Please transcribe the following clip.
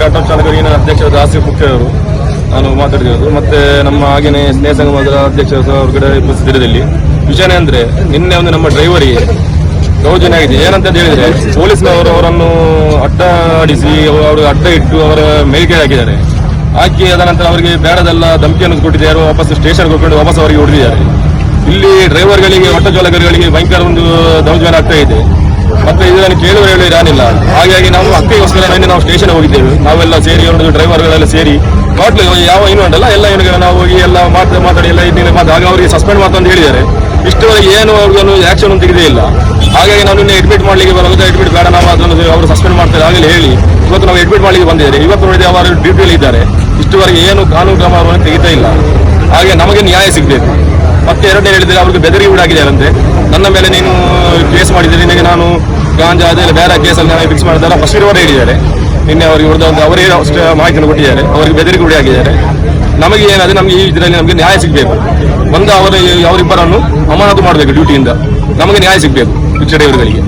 Doctor ಚಾಲಕರಿನ ಅಧ್ಯಕ್ಷರಾದ ಜಾಸ್ತಿ ಕುಕ್ಷರು ನಾನು ಮಾತಾಡಿರೋದು ಮತ್ತೆ ನಮ್ಮ ಹಾಗೆಯೇ ಸ್ನೇಹ ಸಂಗಮದ ಅಧ್ಯಕ್ಷರು ಸಹ ಹೊರಗಡೆ ಇಬ್ಬರು ವಿಷಯ ಅಂದ್ರೆ ನಿನ್ನೆ ಒಂದು ನಮ್ಮ ಡ್ರೈವರಿಗೆ ದೌರ್ಜನ್ಯ ಆಗಿದೆ. ಏನಂತ ಹೇಳಿದ್ರೆ ಪೊಲೀಸ್ನವರು ಅವರನ್ನು ಅಡ್ಡ ಆಡಿಸಿ ಅವರು ಅಡ್ಡ ಇಟ್ಟು ಅವರ ಮೇಲ್ಗೆ ಹಾಕಿದ್ದಾರೆ. ಹಾಕಿ ಅದ ನಂತರ ಅವರಿಗೆ ಬೇಡದೆಲ್ಲ ಧಮಕಿಯನ್ನು ಕೊಟ್ಟಿದ್ದಾರೆ ವಾಪಸ್ ಸ್ಟೇಷನ್ ಹೋಗ್ಕೊಂಡು ವಾಪಸ್ ಅವರಿಗೆ ಹೊಡೆದಿದ್ದಾರೆ. ಇಲ್ಲಿ ಡ್ರೈವರ್ಗಳಿಗೆ, ಆಟೋ ಚಾಲಕರುಗಳಿಗೆ ಭಯಂಕರ ಒಂದು ದೌರ್ಜನ್ಯ ಆಗ್ತಾ ಇದೆ. ಮತ್ತೆ ಇದನ್ನು ಕೇಳುವ ಹೇಳಿ ಇರಾನಿಲ್ಲ ಹಾಗಾಗಿ ನಾವು ಅಕ್ಕಿಗೋಸ್ಕರ ನಿನ್ನೆ ನಾವು ಸ್ಟೇಷನ್ ಹೋಗಿದ್ದೇವೆ. ನಾವೆಲ್ಲ ಸೇರಿ ಒಂದು ಡ್ರೈವರ್ಗಳೆಲ್ಲ ಸೇರಿ ಟೋಟ್ಲ್ ಯಾವ ಏನು ಉಂಟಲ್ಲ, ಎಲ್ಲ ಏನು ನಾವು ಹೋಗಿ ಎಲ್ಲ ಮಾತು ಮಾತಾಡಿ, ಎಲ್ಲ ಇದ್ದೀನಿ ಮಾತು ಆಗ ಅವರಿಗೆ ಸಸ್ಪೆಂಡ್ ಮಾಡ್ತಾ ಅಂತ ಹೇಳಿದ್ದಾರೆ. ಇಷ್ಟವರೆಗೆ ಏನು ಆಕ್ಷನ್ ತೆಗೆದೇ ಇಲ್ಲ. ಹಾಗಾಗಿ ನಾವು ನಿನ್ನೆ ಅಡ್ಮಿಟ್ ಮಾಡ್ಲಿಕ್ಕೆ ಬರೋದು ಅಡ್ಮಿಟ್ ಬೇಡ ಅವರು ಸಸ್ಪೆಂಡ್ ಮಾಡ್ತಾರೆ, ಆಗಲೇ ಹೇಳಿ. ಇವತ್ತು ನಾವು ಅಡ್ಮಿಟ್ ಮಾಡಲಿಕ್ಕೆ ಬಂದಿದ್ದಾರೆ ಇವತ್ತು ನೋಡಿದ್ರೆ ಅವರು ಡ್ಯೂಟಿಯಲ್ಲಿ ಇದ್ದಾರೆ. ಇಷ್ಟುವರೆಗೆ ಏನು ಕಾನೂನು ಕ್ರಮವನ್ನು ತೆಗಿತಾ ಇಲ್ಲ. ಹಾಗೆ ನಮಗೆ ನ್ಯಾಯ ಸಿಗಬೇಕು. ಮತ್ತೆ ಎರಡನೇ ಹೇಳಿದರೆ ಅವ್ರಿಗೆ ಬೆದರಿ ಆಗಿದೆಯಂತೆ ನನ್ನ ಮೇಲೆ ನೀನು ಕೇಸ್ ಮಾಡಿದರೆ ನಿನಗೆ ನಾನು ಗಾಂಜಾ ಅದೆಲ್ಲ ಬೇರೆ ಕೇಸಲ್ಲಿ ನಾನು ಫಿಕ್ಸ್ ಮಾಡಿದ್ದಾರೆ ಫಸ್ಟ್ ಇರುವವರೇ ಹೇಳಿದ್ದಾರೆ. ನಿನ್ನೆ ಅವರಿಗೆ ಹೊಡೆದ ಒಂದು ಅವರೇ ಅಷ್ಟು ಮಾಹಿತಿಯನ್ನು ಕೊಟ್ಟಿದ್ದಾರೆ. ಅವರಿಗೆ ಬೆದರಿ ಕೂಡ ಆಗಿದ್ದಾರೆ. ನಮಗೆ ಏನಾದ್ರೆ ನಮಗೆ ಈ ಇದರಲ್ಲಿ ನಮಗೆ ನ್ಯಾಯ ಸಿಗಬೇಕು. ಒಂದು ಅವರ, ಅವರಿಬ್ಬರನ್ನು ಅಮಾನತು ಮಾಡಬೇಕು ಡ್ಯೂಟಿಯಿಂದ. ನಮಗೆ ನ್ಯಾಯ ಸಿಗಬೇಕು ರಿಕ್ಷಾ ಡ್ರೈವರ್ಗಳಿಗೆ